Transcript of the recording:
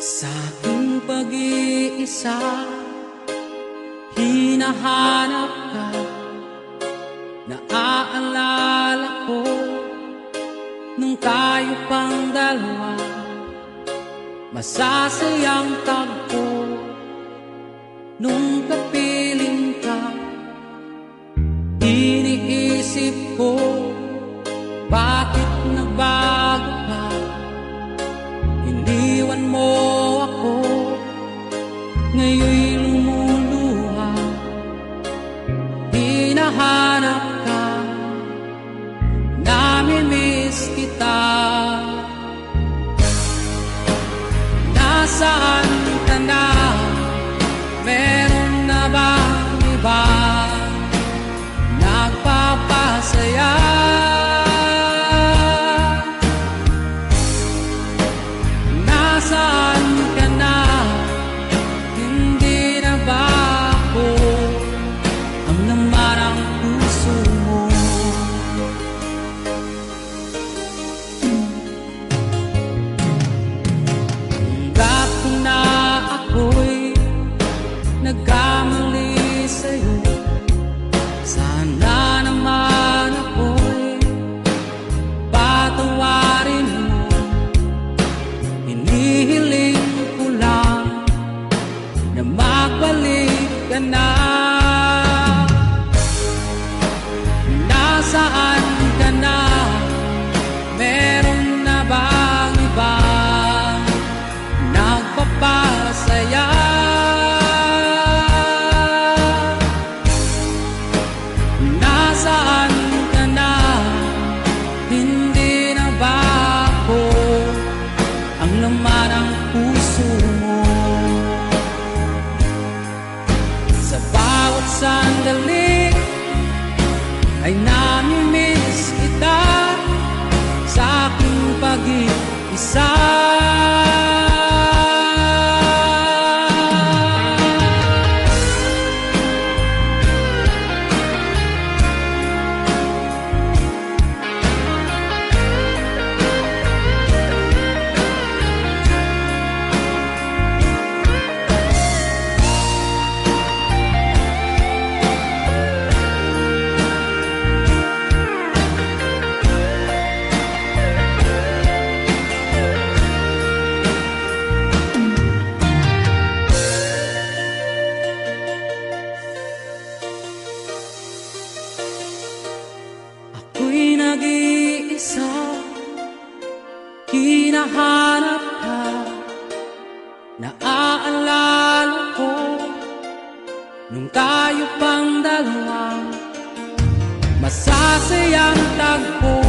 Sa aking pag-iisa Hinahanap ka Naaalala ko Nung tayo pang dalawa Masasayang tagpo Nung hinahanap ka. Namimiss kita. Nasaan ka na. Nasaan I Naaalala ko Nung tayo pang dalawa Masasayang tagpo.